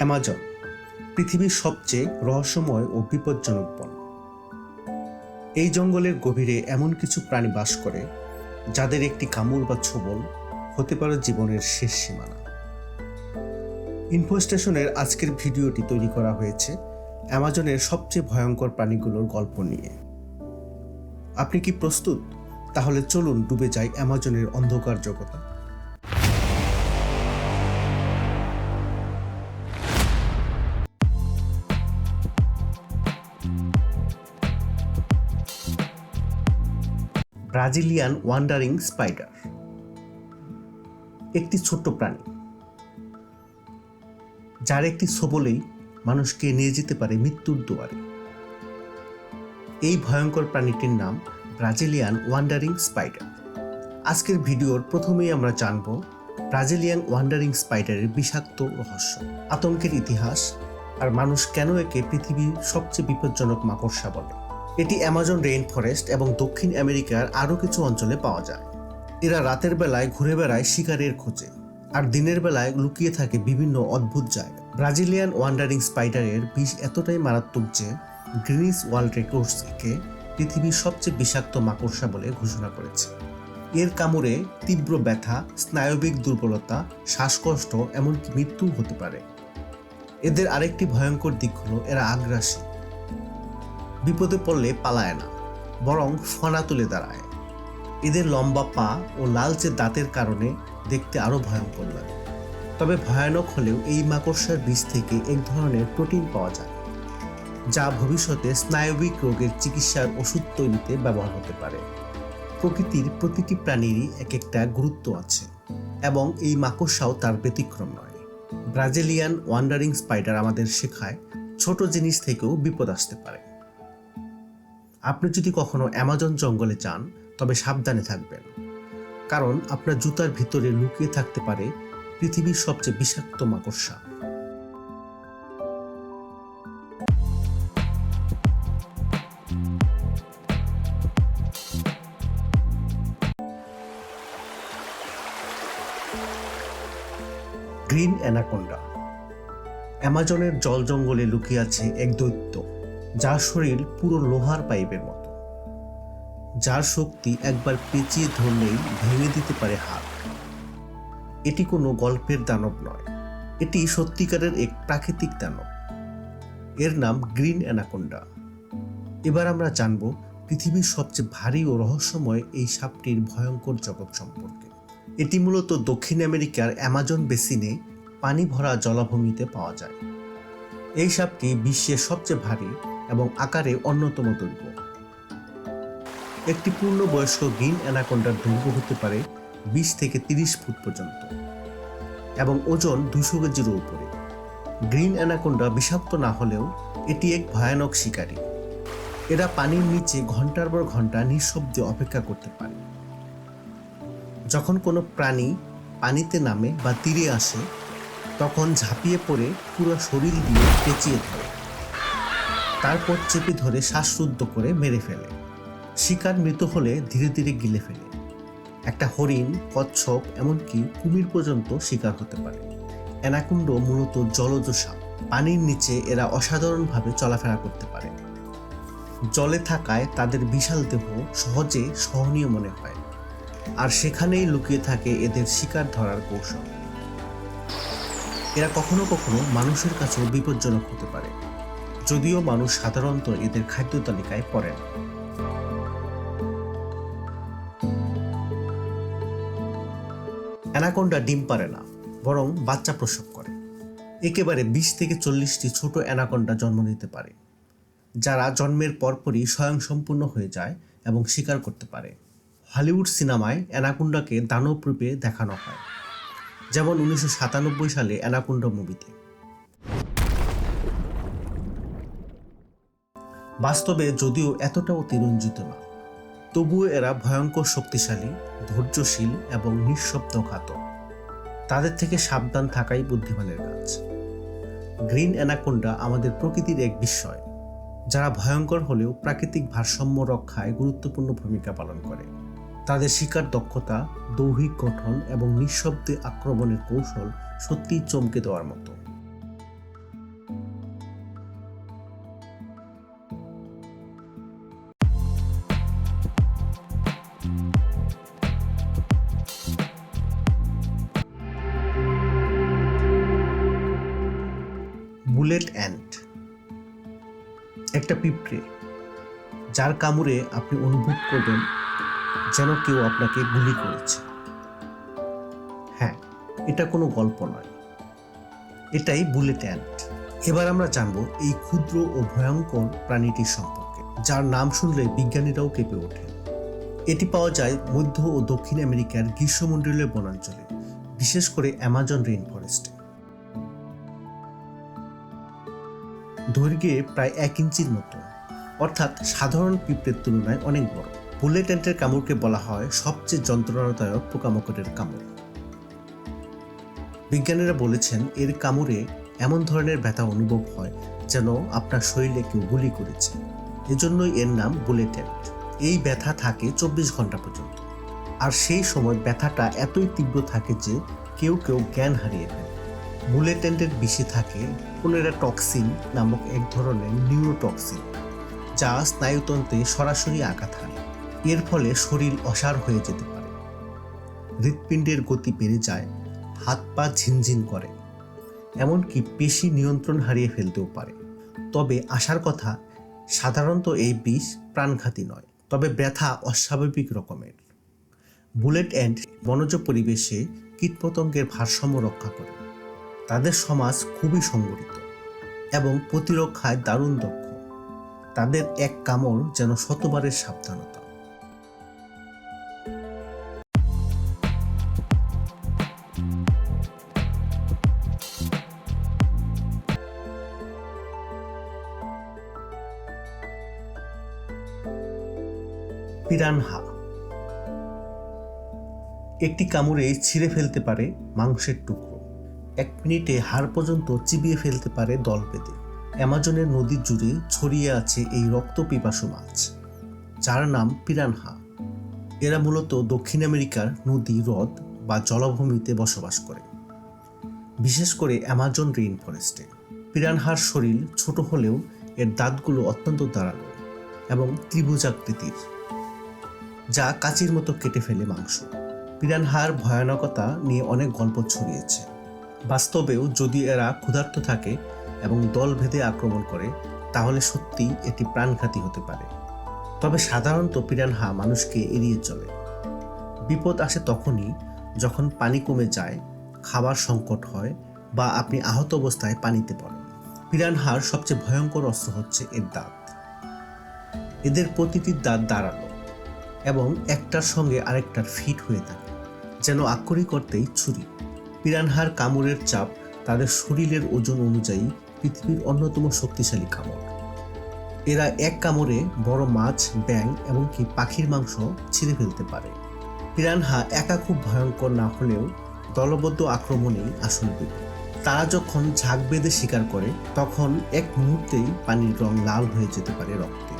Amazon, পৃথিবীর সবচেয়ে রহস্যময় ও বিপজ্জনক বন। এই জঙ্গলের গভীরে এমন কিছু প্রাণী বাস করে, যাদের একটি কামড় বা ছোবল হতে পারে জীবনের শেষ সীমানা। ইনফো স্টেশনের আজকের ভিডিওটি তৈরি করা হয়েছে অ্যামাজনের সবচেয়ে ভয়ঙ্কর প্রাণীগুলোর গল্প নিয়ে। আপনি কি প্রস্তুত? তাহলে চলুন ডুবে যাই অ্যামাজনের অন্ধকার জগতে। Brazilian wandering spider. একটি ছোট্ট প্রাণী, যার একটি সবলেই মানুষকে নিয়ে যেতে পারে মৃত্যুর দুয়ারে। এই ভয়ঙ্কর প্রাণীটির নাম ব্রাজিলিয়ান ওয়ান্ডারিং স্পাইডার। আজকের ভিডিওর প্রথমেই আমরা জানব ব্রাজিলিয়ান ওয়ান্ডারিং স্পাইডারের বিষাক্ত রহস্য, আতঙ্কের ইতিহাস আর মানুষ কেন একে পৃথিবীর সবচেয়ে বিপজ্জনক মাকড়সা বলে। এটি অ্যামাজন রেইন ফরেস্ট এবং দক্ষিণ আমেরিকার আরও কিছু অঞ্চলে পাওয়া যায়। এরা রাতের বেলায় ঘুরে বেড়ায় শিকারের খোঁজে আর দিনের বেলায় লুকিয়ে থাকে বিভিন্ন অদ্ভুত জায়গা ব্রাজিলিয়ান ওয়ান্ডারিং স্পাইডারের বিষ এতটাই মারাত্মক যে গ্রিনিস ওয়ার্ল্ড রেকর্ডস একে পৃথিবীর সবচেয়ে বিষাক্ত মাকড়সা বলে ঘোষণা করেছে। এর কামড়ে তীব্র ব্যথা, স্নায়বিক দুর্বলতা, শ্বাসকষ্ট, এমনকি মৃত্যু হতে পারে। এদের আরেকটি ভয়ঙ্কর দিক হলো এরা আগ্রাসী। বিপদে পড়লে পালায় না, বরং ফনা তুলে দাঁড়ায়। এদের লম্বা পা ও লালচে দাঁতের কারণে দেখতে আরও ভয়ঙ্কর লাগে। তবে ভয়ানক হলেও এই মাকড়সার বীজ থেকে এক ধরনের প্রোটিন পাওয়া যায়, যা ভবিষ্যতে স্নায়বিক রোগের চিকিৎসার ওষুধ তৈরিতে ব্যবহার হতে পারে। প্রকৃতির প্রতিটি প্রাণীরই এক একটা গুরুত্ব আছে, এবং এই মাকড়সাও তার ব্যতিক্রম নয়। ব্রাজিলিয়ান ওয়ান্ডারিং স্পাইডার আমাদের শেখায়, ছোট জিনিস থেকেও বিপদ আসতে পারে। আপনি যদি কখনো অ্যামাজন জঙ্গলে যান, তবে সাবধানে থাকবেন। কারণ আপনার জুতার ভিতরে লুকিয়ে থাকতে পারে পৃথিবীর সবচেয়ে বিষাক্ত মাকড়সা। Green anaconda. অ্যামাজনের জল জঙ্গলে লুকিয়ে আছে এক দৈত্য। যার শরীর পুরো লোহার পাইপের মতো। যার শক্তি একবার পেঁচিয়ে ধরলেই ভেঙে দিতে পারে হাত। এটি কোনো গল্পের দানব নয়। এটি সত্যিকারের এক প্রাকৃতিক দানব। এর নাম গ্রিন অ্যানাকোন্ডা। এবার আমরা জানব পৃথিবীর সবচেয়ে ভারী ও রহস্যময় এই সাপটির ভয়ঙ্কর জগৎ সম্পর্কে। এটি মূলত দক্ষিণ আমেরিকার অ্যামাজন বেসিনে পানি ভরা জলাভূমিতে পাওয়া যায়। এই সাপটি বিশ্বের সবচেয়ে ভারী এবং আকারে অন্যতম দৈর্ঘ্য একটি পূর্ণবয়স্ক গ্রিন অ্যানাকোন্ডার দৈর্ঘ্য হতে পারে বিশ থেকে তিরিশ ফুট পর্যন্ত এবং ওজন দুশো কেজিরও উপরে। গ্রিন অ্যানাকোন্ডা বিষাক্ত না হলেও এটি এক ভয়ানক শিকারী। এরা পানির নিচে ঘণ্টার পর ঘণ্টা নিঃশব্দে অপেক্ষা করতে পারে। যখন কোনো প্রাণী পানিতে নামে বা তীরে আসে, তখন ঝাঁপিয়ে পড়ে পুরো শরীর দিয়ে পেঁচিয়ে ধরে। তারপর চেপে ধরে শ্বাসরুদ্ধ করে মেরে ফেলে। শিকার মৃত হলে ধীরে ধীরে গিলে ফেলে। একটা হরিণ, কচ্ছপ, এমনকি কুমির পর্যন্ত শিকার হতে পারে। অ্যানাকুণ্ড মূলত জলজ সাপ। পানির নিচে এরা অসাধারণভাবে চলাফেরা করতে পারে। জলে থাকায় তাদের বিশাল দেহ সহজে সহনীয় মনে হয়। আর সেখানেই লুকিয়ে থাকে এদের শিকার ধরার কৌশল। এরা কখনো কখনো মানুষের কাছেও বিপজ্জনক হতে পারে। যদিও মানুষ সাধারণত এদের খাদ্য তালিকায় পড়ে না। অ্যানাকোন্ডা ডিম পারে না, বরং বাচ্চা প্রসব করে। একেবারে বিশ থেকে চল্লিশটি ছোট অ্যানাকোন্ডা জন্ম নিতে পারে, যারা জন্মের পরপরই স্বয়ংসম্পূর্ণ হয়ে যায় এবং শিকার করতে পারে। হলিউড সিনেমায় অ্যানাকুন্ডাকে দানব রূপে দেখানো হয়, যেমন উনিশশো সাতানব্বই সালে অ্যানাকুন্ডা মুভিতে। বাস্তবে যদিও এতটাও তিরঞ্জিত না। তবুও এরা ভয়ঙ্কর শক্তিশালী, ধৈর্যশীল এবং নিঃশব্দ ঘাতক। তাদের থেকে সাবধান থাকাই বুদ্ধিমানের কাজ। গ্রিন অ্যানাকোন্ডা আমাদের প্রকৃতির এক বিস্ময়, যারা ভয়ঙ্কর হলেও প্রাকৃতিক ভারসাম্য রক্ষায় গুরুত্বপূর্ণ ভূমিকা পালন করে। তাদের শিকার দক্ষতা, দৈহিক গঠন এবং নিঃশব্দে আক্রমণের কৌশল সত্যিই চমকে দেওয়ার মতো। বুলেট অ্যান্ট একটা পিঁপড়ে যার কামড়ে আপনি অনুভব করবেন যেন কেউ আপনাকে গুলি করেছে। হ্যাঁ এটা কোনো গল্প নয়। এটাই বুলেট অ্যান্ট এবার আমরা জানব এই ক্ষুদ্র ও ভয়ঙ্কর প্রাণীটির সম্পর্কে, যার নাম শুনলে বিজ্ঞানীরাও কেঁপে ওঠে এটি পাওয়া যায় মধ্য ও দক্ষিণ আমেরিকার গ্রীষ্মমণ্ডলীয় বনাঞ্চলে, বিশেষ করে অ্যামাজন রেইন ফরেস্টে দৈর্ঘ্যে প্রায় এক ইঞ্চির মতো। অর্থাৎ সাধারণ পিঁপড়ের তুলনায় অনেক বড়। বুলেট অ্যান্টের কামড়কে বলা হয় সবচেয়ে যন্ত্রণাদায়ক পোকামাকড়ের কামড়। বিজ্ঞানীরা বলেছেন, এর কামড়ে এমন ধরনের ব্যথা অনুভব হয় যেন আপনার শরীরে কেউ গুলি করেছে। এজন্যই এর নাম বুলেট অ্যান্ট এই ব্যথা থাকে চব্বিশ ঘণ্টা পর্যন্ত। আর সেই সময় ব্যথাটা এতই তীব্র থাকে যে কেউ কেউ জ্ঞান হারিয়ে ফেলে। বুলেট অ্যান্টের বিষে থাকে টক্সিন নামক এক ধরনের নিউরোটক্সিন, যা স্নায়ুতন্ত্রে সরাসরি আঘাত হানে। এর ফলে শরীর অসার হয়ে যেতে পারে। হৃৎপিণ্ডের গতি বেড়ে যায়, হাত পা ঝিনঝিন করে, এমনকি পেশি নিয়ন্ত্রণ হারিয়ে ফেলতেও পারে। তবে আসার কথা, সাধারণত এই বিষ প্রাণঘাতী নয়, তবে ব্যথা অস্বাভাবিক রকমের। বুলেট অ্যান্ড বনজ পরিবেশে কীটপতঙ্গের ভারসাম্য রক্ষা করে। তাদের সমাজ খুবই সংগঠিত এবং প্রতিরক্ষায় দারুণ দক্ষ। তাদের এক কামড় যেন শতবারের সাবধানতা। পিরানহা। একটি কামড়ে ছিঁড়ে ফেলতে পারে মাংসের টুকরো। এক মিনিটে হাড় পর্যন্ত চিবিয়ে ফেলতে পারে দল বেঁধে। অ্যামাজনের নদী জুড়ে ছড়িয়ে আছে এই রক্ত পিপাসু মাছ, যার নাম পিরানহা। এরা মূলত দক্ষিণ আমেরিকার নদী, হ্রদ বা জলাভূমিতে বসবাস করে, বিশেষ করে অ্যামাজন রেইন ফরেস্টে পিরানহার শরীর ছোট হলেও এর দাঁতগুলো অত্যন্ত দাঁড়ানো এবং ত্রিভুজাকৃতির যা কাচির মতো কেটে ফেলে মাংস। পিরানহার ভয়ানকতা নিয়ে অনেক গল্প ছড়িয়েছে। বাস্তবেও যদি এরা ক্ষুধার্ত থাকে এবং দল ভেদে আক্রমণ করে, তাহলে সত্যি এটি প্রাণঘাতী হতে পারে। তবে সাধারণত পিরানহা মানুষকে এড়িয়ে চলে। বিপদ আসে তখনই যখন পানি কমে যায়, খাবার সংকট হয় বা আপনি আহত অবস্থায় পানিতে পড়েন। পিরানহার সবচেয়ে ভয়ঙ্কর অস্ত্র হচ্ছে এর দাঁত। এদের প্রতিটি দাঁত দাঁড়ানো এবং একটার সঙ্গে আরেকটার ফিট হয়ে থাকে, যেন আক্ষরিক করতেই ছুরি। পিরানহার কামড়ের চাপ তাদের শরীরের ওজন অনুযায়ী পৃথিবীর অন্যতম শক্তিশালী কামড়। এরা এক কামড়ে বড় মাছ ব্যাং এমনকি পাখির মাংস ছিঁড়ে ফেলতে পারে। পিরানহা একা খুব ভয়ঙ্কর না হলেও দলবদ্ধ আক্রমণেই আসল বিপদ তারা যখন ঝাঁক বেঁধে শিকার করে, তখন এক মুহূর্তেই পানির রং লাল হয়ে যেতে পারে রক্তে।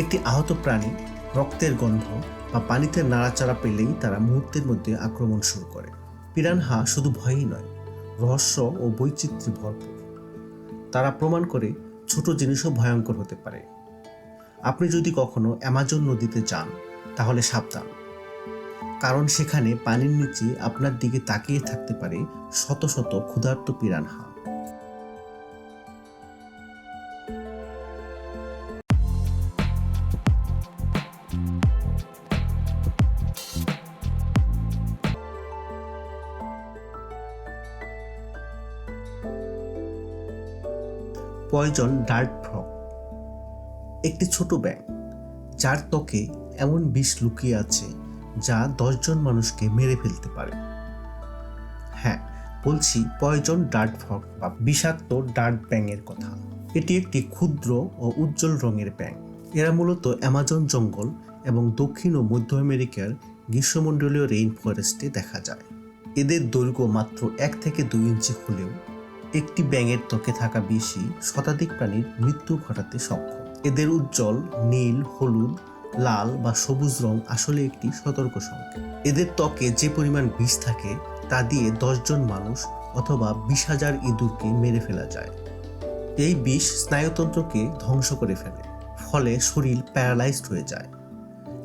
একটি আহত প্রাণী রক্তের গন্ধ বা পানিতে নাড়াচাড়া পেলেই তারা মুহূর্তের মধ্যে আক্রমণ শুরু করে। পিরানহা শুধু ভয়ই নয়, রহস্য ও বৈচিত্র্যে ভরপুর। তারা প্রমাণ করে ছোট জিনিসও ভয়ঙ্কর হতে পারে। আপনি যদি কখনো অ্যামাজন নদীতে যান, তাহলে সাবধান। কারণ সেখানে পানির নিচে আপনার দিকে তাকিয়ে থাকতে পারে শত শত ক্ষুধার্ত পিরানহা। Poison dirt frock? একটি ছোট ব্যাং যার ত্বকে এমন বিষ লুকিয়ে আছে যা দশজন মানুষকে মেরে ফেলতে পারে। হ্যাঁ বলছি পয়জন ডার্ট ফ্রক বা বিষাক্ত ডার্ট ব্যাঙের কথা। এটি একটি ক্ষুদ্র ও উজ্জ্বল রঙের ব্যাং এরা মূলত অ্যামাজন জঙ্গল এবং দক্ষিণ ও মধ্য আমেরিকার গ্রীষ্মমণ্ডলীয় রেইন ফরেস্টে দেখা যায়। এদের দৈর্ঘ্য মাত্র এক থেকে দুই ইঞ্চি হলেও একটি ব্যাঙের ত্বকে থাকা বিষই শতাধিক প্রাণীর মৃত্যু ঘটাতে সক্ষম। এদের উজ্জ্বল, নীল, হলুদ, লাল বা সবুজ রং আসলে একটি সতর্ক সংকেত। এদের ত্বকে যে পরিমাণ বিষ থাকে, তা দিয়ে দশজন মানুষ অথবা বিশ হাজার ইঁদুরকে মেরে ফেলা যায়। এই বিষ স্নায়ুতন্ত্রকে ধ্বংস করে ফেলে, ফলে শরীর প্যারালাইজড হয়ে যায়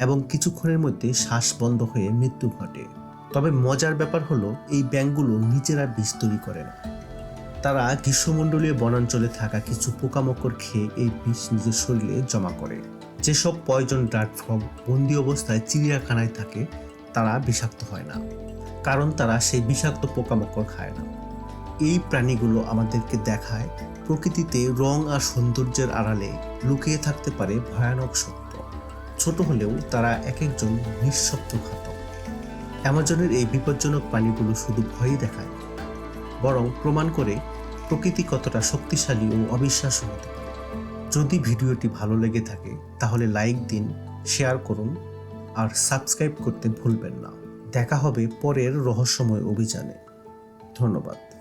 এবং কিছুক্ষণের মধ্যে শ্বাস বন্ধ হয়ে মৃত্যু ঘটে। তবে মজার ব্যাপার হলো, এই ব্যাঙগুলো নিজেরা বিষ তৈরি করে না। তারা গ্রীষ্মমণ্ডলীয় বনাঞ্চলে থাকা কিছু পোকামাকড় খেয়ে এই বিষ নিজের শরীরে জমা করে। যেসব পয়জন ডার্ট ফ্রগ বন্দি অবস্থায় চিড়িয়াখানায় থাকে, তারা বিষাক্ত হয় না। কারণ তারা সেই বিষাক্ত পোকামাকড় খায় না। এই প্রাণীগুলো আমাদেরকে দেখায় প্রকৃতিতে রং আর সৌন্দর্যের আড়ালে লুকিয়ে থাকতে পারে ভয়ানক সত্য। ছোট হলেও তারা এক একজন নিঃশব্দ ঘাতক। অ্যামাজনের এই বিপজ্জনক প্রাণীগুলো শুধু ভয়ই দেখায়, বরং প্রমাণ করে প্রকৃতি কতটা শক্তিশালী ও অবিশ্বাস্য হতে যদি ভিডিওটি ভালো লেগে থাকে, তাহলে লাইক দিন, শেয়ার করুন, আর সাবস্ক্রাইব করতে ভুলবেন না। দেখা হবে পরের রহস্যময় অভিযানে। ধন্যবাদ।